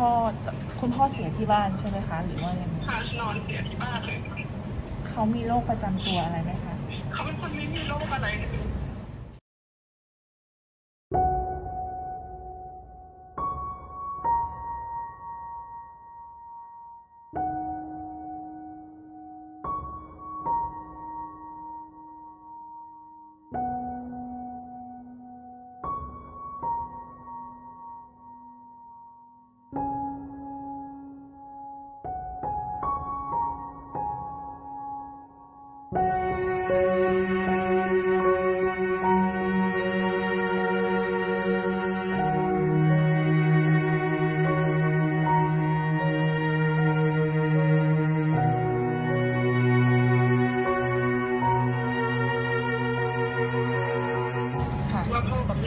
พ่อคุณพ่อเสียที่บ้านใช่ไหมคะ หรือว่ายังไงค่ะนอนเสียที่บ้านเลยเขามีโรคประจำตัวอะไรไหมคะ เขาเป็นคนไม่มีโรคอะไรเลย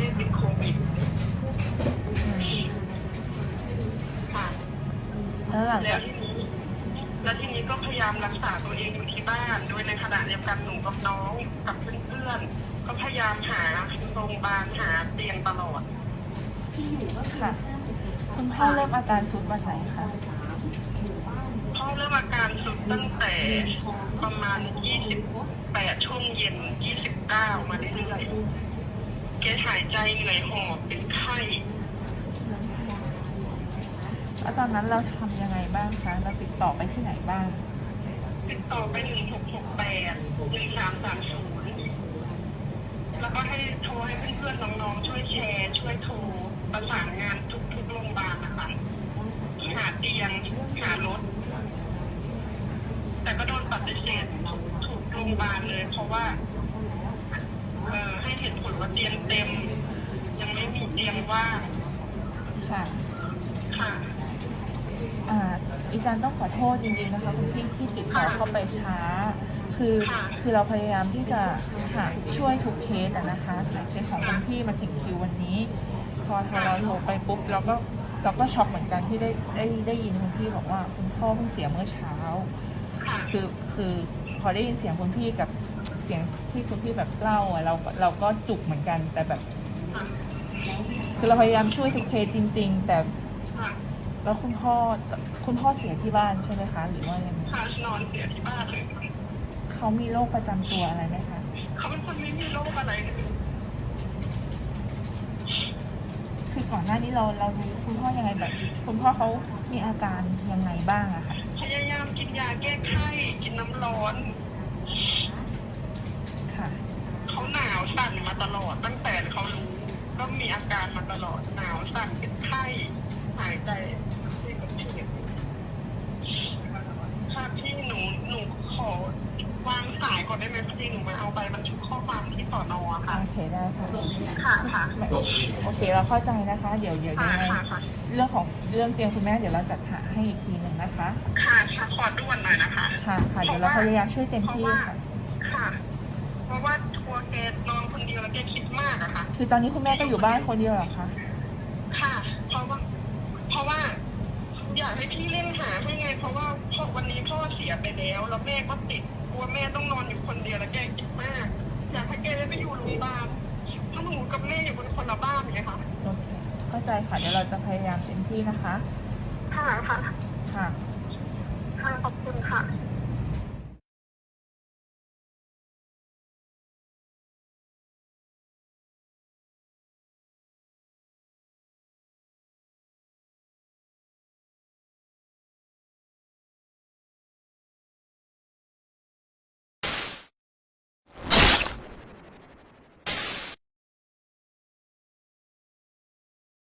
ว่าพ่อกับแม่ติดโควิดค่ะ แล้วหลังแล้จาวก ทีนี้แล้วทีนี้ก็พยายามรักษาตัวเองอยู่ที่บ้าน โดยในขณะเดียวกันหนูกับน้องกับเพื่อนๆ ก็พยายามหาโรงพยาบาลหาเตียงตลอดค่ะ คุณพ่อเริ่มอาการสุดวันไหนคะ พ่อเริ่มอาการสุดตั้งแต่ประมาณ 28 ช่วงเย็น 29 มาเรื่อยๆ แกหายใจเหนื่อยหอบเป็นไข้แล้วตอนนั้นเราทำยังไงบ้างคะ เราติดต่อไปที่ไหนบ้าง ติดต่อไป1668 1330แล้วก็ให้โทรให้เพื่อนๆน้องๆช่วยแชร์ ช่วยโทรประสานงานทุกๆโรงพยาบาลนะคะหาเตียงหารถ แต่ก็โดนปฏิเสธทุกทุกโรงพยาบาลเลยเพราะว่า เอ่อให้เหตุผลว่าเตียงเต็ม ยังไม่มีเตียงว่างค่ะ ค่ะ อ่าอีจันต้องขอโทษจริงๆนะคะคุณพี่ที่ติดต่อเข้าไปช้า คือค่ะคือเราพยายามที่จะหาช่วยทุกเคสอะนะคะแต่เคสของคุณพี่มาถึงคิววันนี้ พอเราโทรไปปุ๊บเราก็เราก็ช็อกเหมือนกันที่ได้ได้ได้ยินคุณพี่บอกว่าคุณพ่อเพิ่งเสียเมื่อเช้า ค่ะ คือคือพอได้ยินเสียงคุณพี่กับ เสียงที่คุณพี่แบบเล่าอะเราเราก็จุกเหมือนกัน แต่แบบค่ะคือเราพยายามช่วยทุกเคสจริง ๆ แต่ค่ะแล้วคุณพ่อคุณพ่อเสียที่บ้านใช่ไหมคะ หรือว่ายังไงค่ะนอนเสียที่บ้านเลยเขามีโรคประจำตัวอะไรไหมคะเขาเป็นคนไม่มีโรคอะไรเลยคือก่อนหน้านี้เราเราดูคุณพ่อยังไงแบบ คุณพ่อเขามีอาการยังไงบ้างอะคะพยายามกินยาแก้ไข้กินน้ำร้อน ค่ะ เขาหนาวสั่นมา ตลอด ตั้งแต่เขารู้ก็มีอาการมาตลอดหนาวสั่นเป็นไข้หายใจไม่กระเทียบค่ะพี่หนูหนูขอวางสายก่อนได้ไหมพี่หนูมาเอาใบบันทึกข้อความที่สอนอค่ะ โอเคได้ค่ะ ค่ะค่ะโอเคเราเข้าใจนะคะ เดี๋ยวเดี๋ยวยัค่ะงไงค่ะค่ะเรื่องของเรื่องเตียงคุณแม่เดี๋ยวเราจัดหาให้อีกทีหนึ่งนะคะ ค่ะค่ะขอด่วนหน่อยนะคะ ค่ะค่ะเดี๋ยวเราพยายามช่วยเต็มที่ค่ะค่ะ เพราะว่าทัวร์แกนอนคนเดียวแล้วแกคิดมากอะค่ะ คือตอนนี้คุณแม่ก็อยู่บ้านคนเดียวเหรอคะ ค่ะ เพราะว่า เพราะว่า อยากให้พี่เล่นหาให้ไง เพราะว่าพอวันนี้พ่อเสียไปแล้ว แล้วแม่ก็ติดกลัวแม่ต้องนอนอยู่คนเดียวแล้วแกคิดมาก อยากให้แกได้ไปอยู่โรงพยาบาลถ้าหนูกับแม่อยู่บนคนละบ้านไงคะโอเค เข้าใจค่ะ เดี๋ยวเราจะพยายามเต็มที่นะคะ ค่ะค่ะ ค่ะ ค่ะขอบคุณค่ะ